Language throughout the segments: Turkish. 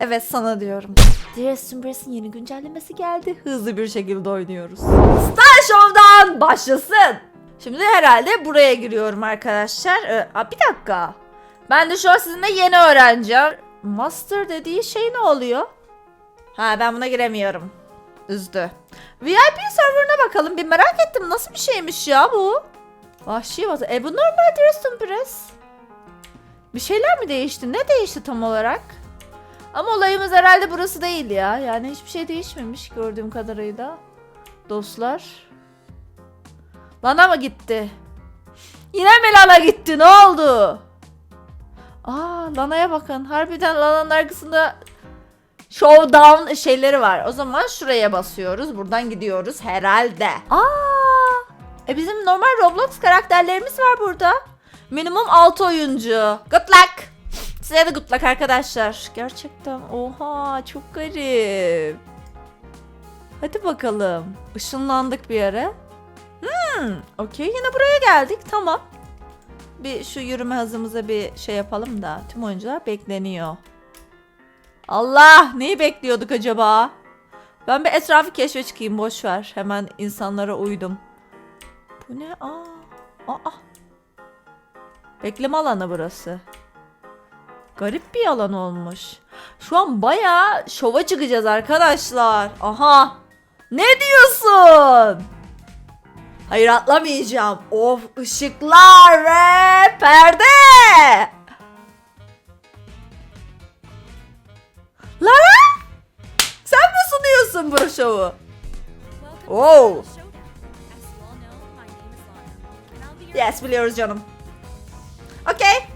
Evet sana diyorum. Dress Dress'in yeni güncellemesi geldi. Hızlı bir şekilde oynuyoruz. Star Show'dan başlasın. Şimdi herhalde buraya giriyorum arkadaşlar. Ee, bir dakika. Ben de şu an sizinle yeni öğreneceğim. Master dediği şey ne oluyor? Ha ben buna giremiyorum. Üzdü. VIP serverına bakalım. Bir merak ettim. Nasıl bir şeymiş ya bu? Vahşi batı. E bu normal Dress to Dress. Bir şeyler mi değişti? Ne değişti tam olarak? Ama olayımız herhalde burası değil ya. Yani hiçbir şey değişmemiş gördüğüm kadarıyla. Dostlar. Lana mı gitti? Yine mi Lana gitti? Ne oldu? Aa Lana'ya bakın. Harbiden Lana'nın arkasında showdown şeyleri var. O zaman şuraya basıyoruz. Buradan gidiyoruz herhalde. Aa! E bizim normal Roblox karakterlerimiz var burada. Minimum 6 oyuncu. Good luck. Size de good luck arkadaşlar. Gerçekten oha çok garip. Hadi bakalım. Işınlandık bir yere. Hmm, okey yine buraya geldik. Tamam. Bir şu yürüme hızımıza bir şey yapalım da tüm oyuncular bekleniyor. Allah neyi bekliyorduk acaba? Ben bir etrafı keşfe çıkayım boş ver. Hemen insanlara uydum. Bu ne? Aa. Aa. Bekleme alanı burası. Garip bir alan olmuş. Şu an bayağı şova çıkacağız arkadaşlar. Aha. Ne diyorsun? Hayır atlamayacağım. Of ışıklar ve perde. Lara? Sen mi sunuyorsun bu şovu? Oh. Yes biliyoruz canım. Okay.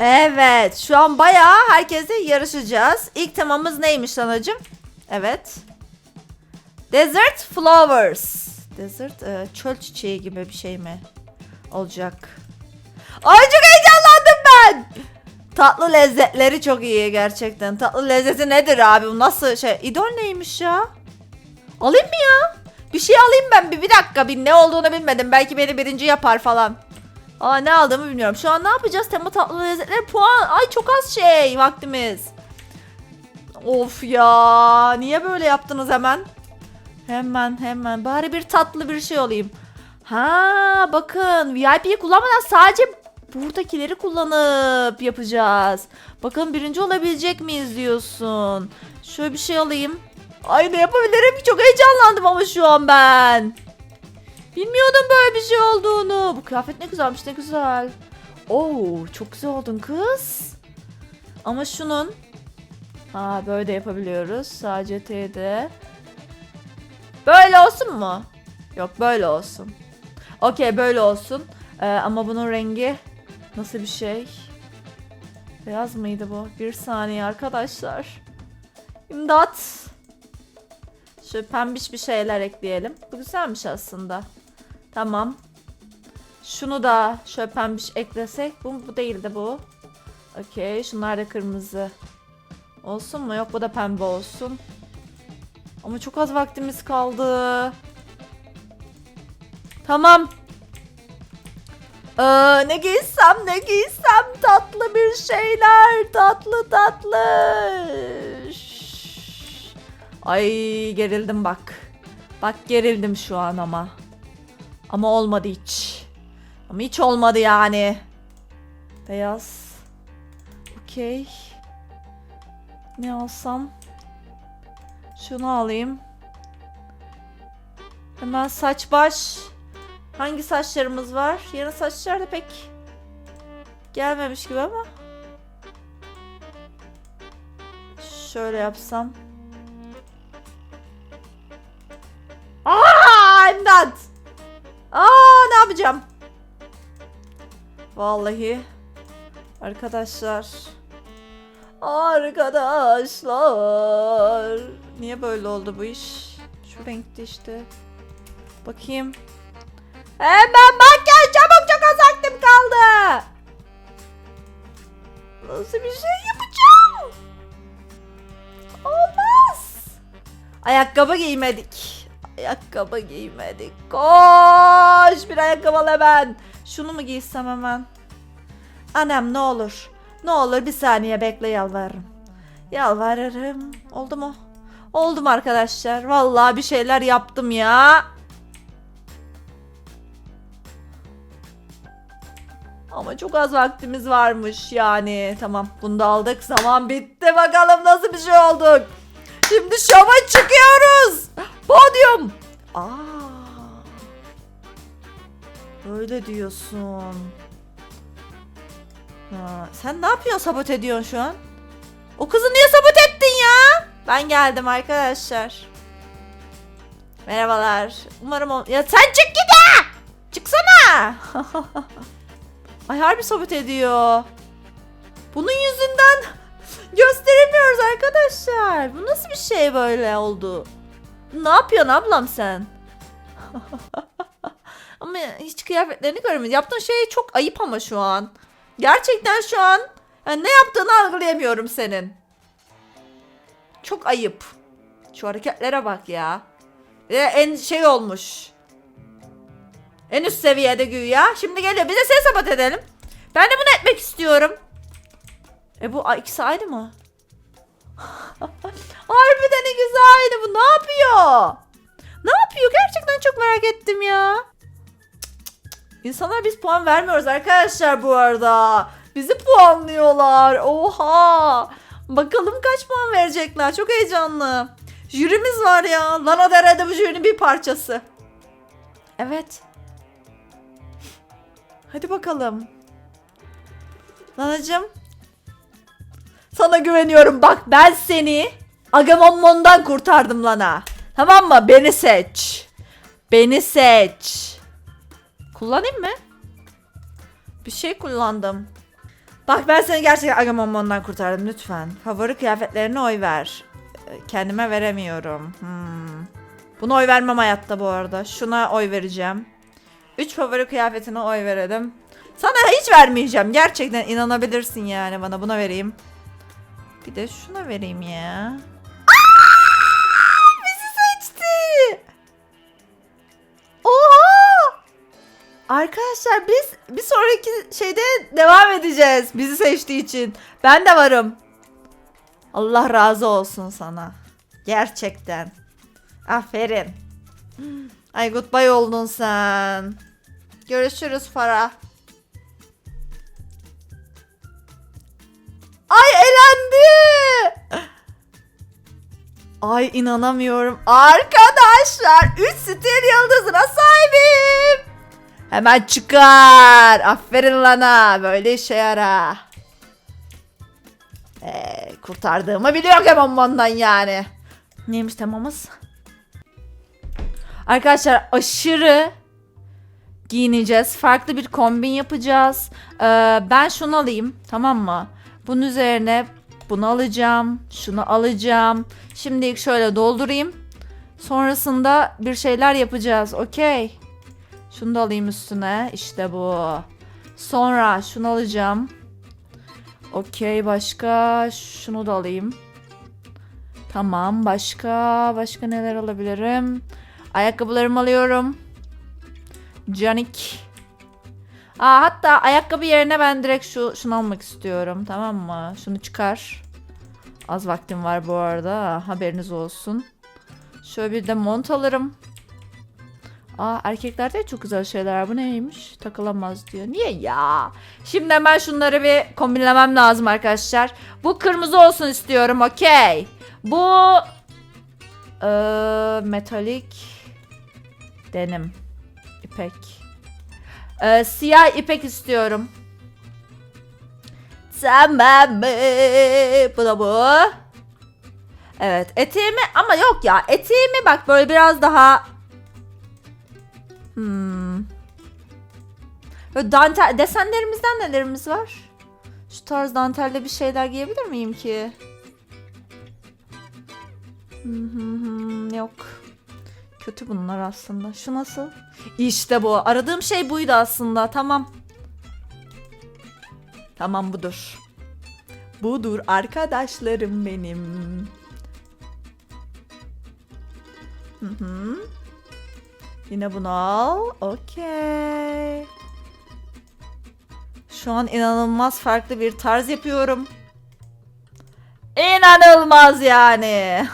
Evet şu an bayağı herkese yarışacağız. İlk temamız neymiş anacığım? Evet. Desert Flowers. Desert e, çöl çiçeği gibi bir şey mi olacak? Ay çok heyecanlandım ben. Tatlı lezzetleri çok iyi gerçekten. Tatlı lezzeti nedir abi? Bu nasıl şey? İdol neymiş ya? Alayım mı ya? Bir şey alayım ben bir, bir dakika. Bir ne olduğunu bilmedim. Belki beni birinci yapar falan. Aa ne aldığımı bilmiyorum. Şu an ne yapacağız? Tema tatlı lezzetleri puan. Ay çok az şey vaktimiz. Of ya. Niye böyle yaptınız hemen? Hemen hemen. Bari bir tatlı bir şey olayım. Ha bakın VIP'yi kullanmadan sadece buradakileri kullanıp yapacağız. Bakın birinci olabilecek miyiz diyorsun. Şöyle bir şey alayım. Ay ne yapabilirim? Çok heyecanlandım ama şu an ben. Bilmiyordum böyle bir şey olduğunu. Bu kıyafet ne güzelmiş ne güzel. Oo çok güzel oldun kız. Ama şunun Ha böyle de yapabiliyoruz. Sadece T'de. Böyle olsun mu? Yok böyle olsun. Okey böyle olsun. Ee, ama bunun rengi nasıl bir şey? Beyaz mıydı bu? Bir saniye arkadaşlar. İmdat. Şöyle pembiş bir şeyler ekleyelim. Bu güzelmiş aslında. Tamam. Şunu da şöyle pembiş eklesek. Bu, bu değil de bu. Okey. Şunlar da kırmızı. Olsun mu? Yok bu da pembe olsun. Ama çok az vaktimiz kaldı. Tamam. Ee, ne giysem ne giysem tatlı bir şeyler tatlı tatlı. Ay gerildim bak. Bak gerildim şu an ama. Ama olmadı hiç. Ama hiç olmadı yani. Beyaz. Okey. Ne alsam? Şunu alayım. Hemen saç baş. Hangi saçlarımız var? Yeni saçlar da pek gelmemiş gibi ama. Şöyle yapsam. Aa, imdat. Aa, ne yapacağım? Vallahi arkadaşlar. Arkadaşlar. Niye böyle oldu bu iş? Şu renkte işte. Bakayım. Hemen makyaj çabuk çok az vaktim kaldı. Nasıl bir şey yapacağım? Olmaz. Ayakkabı giymedik. Ayakkabı giymedik. Koş bir ayakkabı al hemen. Şunu mu giysem hemen? Annem ne olur. Ne olur bir saniye bekle yalvarırım. Yalvarırım. Oldu mu? Oldum arkadaşlar. Vallahi bir şeyler yaptım ya. Ama çok az vaktimiz varmış yani. Tamam bunu da aldık. Zaman bitti. Bakalım nasıl bir şey olduk. Şimdi şova çıkıyoruz. Podyum. Aa. Öyle diyorsun. Ha, sen ne yapıyorsun sabot ediyorsun şu an? O kızı niye sabot ettin ya? Ben geldim arkadaşlar. Merhabalar. Umarım o... Ya sen çık git ya! Çıksana! Ay harbi sabot ediyor. Bunun yüzünden gösteremiyoruz arkadaşlar. Bu nasıl bir şey böyle oldu? Ne yapıyorsun ablam sen? ama hiç kıyafetlerini görmedim. Yaptığın şey çok ayıp ama şu an. Gerçekten şu an yani ne yaptığını algılayamıyorum senin. Çok ayıp. Şu hareketlere bak ya. De en şey olmuş. En üst seviyede güya. Şimdi geliyor. Bir de seni sabot edelim. Ben de bunu etmek istiyorum. E bu ikisi aynı mı? Harbiden ikisi aynı. Bu ne yapıyor? Ne yapıyor? Gerçekten çok merak ettim ya. İnsanlar biz puan vermiyoruz arkadaşlar bu arada. Bizi puanlıyorlar. Oha. Bakalım kaç puan verecekler. Çok heyecanlı. Jürimiz var ya. Lana Del Rey bu jürinin bir parçası. Evet. Hadi bakalım. Lanacığım. Sana güveniyorum bak ben seni Agamemnon'dan kurtardım Lana. Tamam mı? Beni seç. Beni seç. Kullanayım mı? Bir şey kullandım. Bak ben seni gerçekten Agamemnon'dan kurtardım lütfen. Favori kıyafetlerine oy ver. Ee, Kendime veremiyorum. Hmm. Buna oy vermem hayatta bu arada. Şuna oy vereceğim. 3 favori kıyafetine oy verelim. Sana hiç vermeyeceğim. Gerçekten inanabilirsin yani bana. Buna vereyim. Bir de şuna vereyim ya. Aa! Bizi seçti. Oha! Arkadaşlar biz bir sonraki şeyde devam edeceğiz. Bizi seçtiği için. Ben de varım. Allah razı olsun sana. Gerçekten. Aferin. Ay goodbye oldun sen. Görüşürüz Farah. Ay inanamıyorum. Arkadaşlar 3 stil yıldızına sahibim. Hemen çıkar. Aferin Lana. Böyle işe yara. Ee, kurtardığımı biliyor hemen ondan yani. Neymiş temamız? Arkadaşlar aşırı giyineceğiz. Farklı bir kombin yapacağız. Ee, ben şunu alayım tamam mı? Bunun üzerine bunu alacağım. Şunu alacağım. Şimdilik şöyle doldurayım. Sonrasında bir şeyler yapacağız. Okey. Şunu da alayım üstüne. İşte bu. Sonra şunu alacağım. Okey başka. Şunu da alayım. Tamam başka. Başka neler alabilirim? Ayakkabılarımı alıyorum. Canik. Aa, hatta ayakkabı yerine ben direkt şu şunu almak istiyorum. Tamam mı? Şunu çıkar. Az vaktim var bu arada. Haberiniz olsun. Şöyle bir de mont alırım. Aa erkeklerde çok güzel şeyler. Bu neymiş? Takılamaz diyor. Niye ya? Şimdi hemen şunları bir kombinlemem lazım arkadaşlar. Bu kırmızı olsun istiyorum. Okey. Bu ee, metalik denim. İpek. Ee, siyah ipek istiyorum. Tamam mı? Bu da bu. Evet eteğimi ama yok ya eteğimi bak böyle biraz daha hmm. Böyle dantel desenlerimizden nelerimiz var? Şu tarz dantelle bir şeyler giyebilir miyim ki? Hı, yok. Kötü bunlar aslında. Şu nasıl? İşte bu. Aradığım şey buydu aslında. Tamam. Tamam budur. Budur arkadaşlarım benim. Hı hı. Yine bunu al. Okey. Şu an inanılmaz farklı bir tarz yapıyorum. İnanılmaz yani.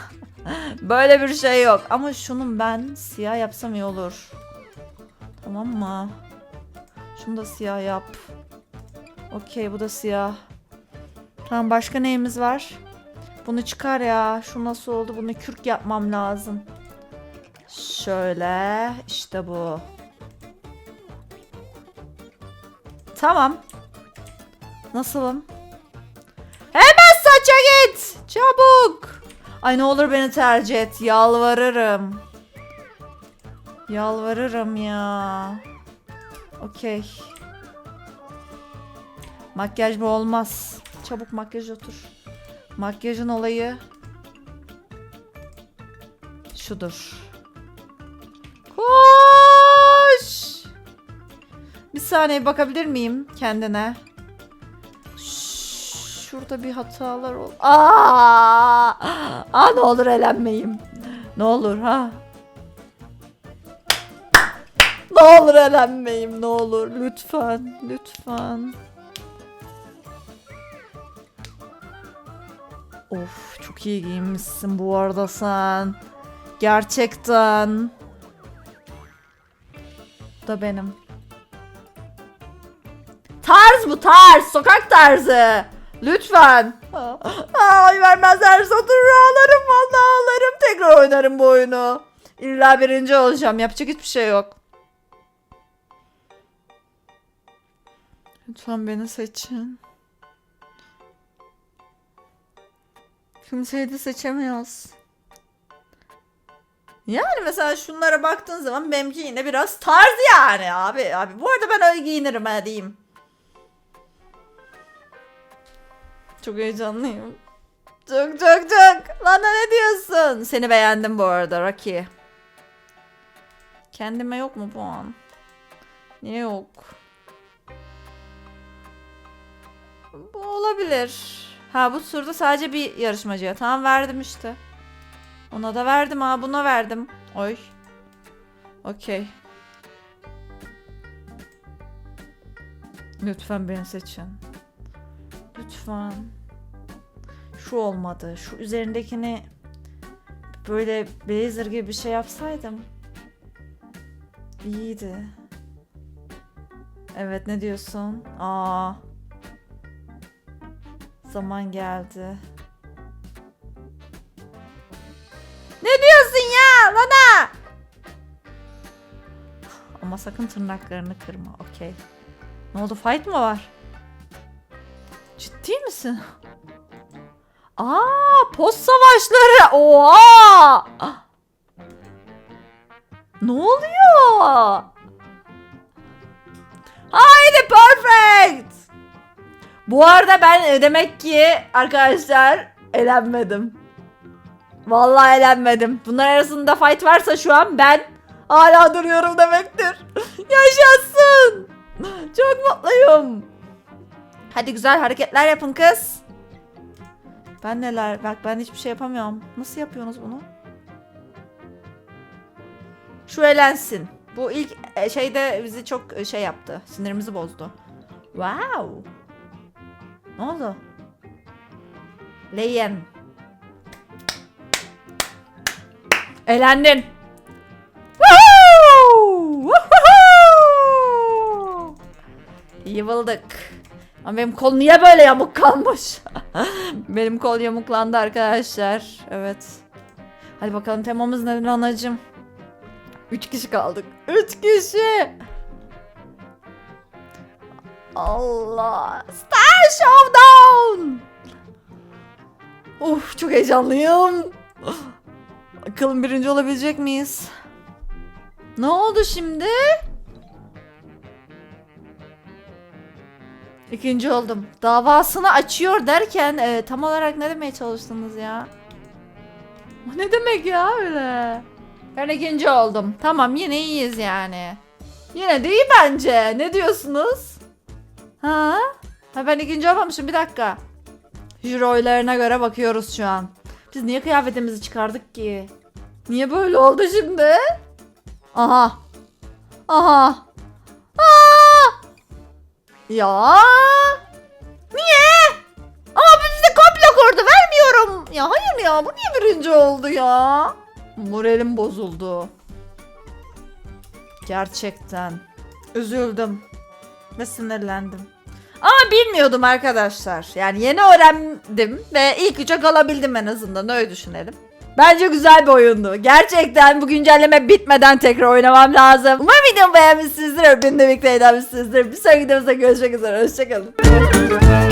Böyle bir şey yok. Ama şunun ben siyah yapsam iyi olur. Tamam mı? Şunu da siyah yap. Okey bu da siyah. Tamam başka neyimiz var? Bunu çıkar ya. Şu nasıl oldu? Bunu kürk yapmam lazım. Şöyle. işte bu. Tamam. Nasılım? Hemen saça git. Çabuk. Ay ne olur beni tercih et. Yalvarırım. Yalvarırım ya. Okey. Makyaj bu olmaz. Çabuk makyaj otur. Makyajın olayı şudur. Koş. Bir saniye bakabilir miyim kendine? Şş, Şurada bir hatalar ol. Aa! Ne olur elenmeyeyim. Ne olur ha? Ne olur elenmeyeyim ne olur lütfen lütfen. Of çok iyi giyinmişsin bu arada sen. Gerçekten. Bu da benim. Tarz bu tarz. Sokak tarzı. Lütfen. Ay vermezlerse oturur ağlarım vallahi ağlarım. Tekrar oynarım bu oyunu. İlla birinci olacağım. Yapacak hiçbir şey yok. Lütfen beni seçin. Kimseyi de seçemiyoruz. Yani mesela şunlara baktığın zaman benimki yine biraz tarz yani abi. Abi bu arada ben öyle giyinirim ha diyeyim. Çok heyecanlıyım. Çok çok çok. Bana ne diyorsun? Seni beğendim bu arada Rocky. Kendime yok mu puan? Niye yok? Bu olabilir. Ha bu turda sadece bir yarışmacıya. Tamam verdim işte. Ona da verdim ha buna verdim. Oy. Okey. Lütfen beni seçin. Lütfen. Şu olmadı. Şu üzerindekini böyle blazer gibi bir şey yapsaydım. İyiydi. Evet ne diyorsun? Aa. Zaman geldi. Ne diyorsun ya Lana? Ama sakın tırnaklarını kırma. Okey. Ne oldu? Fight mı var? Ciddi misin? Aa, post savaşları. Oha! Ne oluyor? Haydi perfect. Bu arada ben e, demek ki arkadaşlar elenmedim. Vallahi elenmedim. Bunlar arasında fight varsa şu an ben hala duruyorum demektir. Yaşasın. Çok mutluyum. Hadi güzel hareketler yapın kız. Ben neler? Bak ben hiçbir şey yapamıyorum. Nasıl yapıyorsunuz bunu? Şu elensin. Bu ilk e, şeyde bizi çok e, şey yaptı. Sinirimizi bozdu. Wow. Ne oldu? Leyen. Elendin. Yıvıldık. Ama benim kol niye böyle yamuk kalmış? benim kol yamuklandı arkadaşlar. Evet. Hadi bakalım temamız ne anacım? Üç kişi kaldık. Üç kişi. Allah. Star Showdown. Uf çok heyecanlıyım. Bakalım birinci olabilecek miyiz? Ne oldu şimdi? İkinci oldum. Davasını açıyor derken e, tam olarak ne demeye çalıştınız ya? O ne demek ya öyle? Ben ikinci oldum. Tamam yine iyiyiz yani. Yine de iyi bence. Ne diyorsunuz? Ha? Ha ben ikinci olmamışım bir dakika. Jüri oylarına göre bakıyoruz şu an. Biz niye kıyafetimizi çıkardık ki? Niye böyle oldu şimdi? Aha. Aha. Ya. Niye? Ama bizi komple kurdu. Vermiyorum. Ya hayır ya. Bu niye birinci oldu ya? Moralim bozuldu. Gerçekten. Üzüldüm. Ve sinirlendim. Ama bilmiyordum arkadaşlar. Yani yeni öğrendim ve ilk üçe kalabildim en azından öyle düşünelim. Bence güzel bir oyundu. Gerçekten bu güncelleme bitmeden tekrar oynamam lazım. Umarım videomu beğenmişsinizdir. Öbüründe birlikte eğlenmişsinizdir. Bir sonraki videomuzda görüşmek üzere. Hoşçakalın.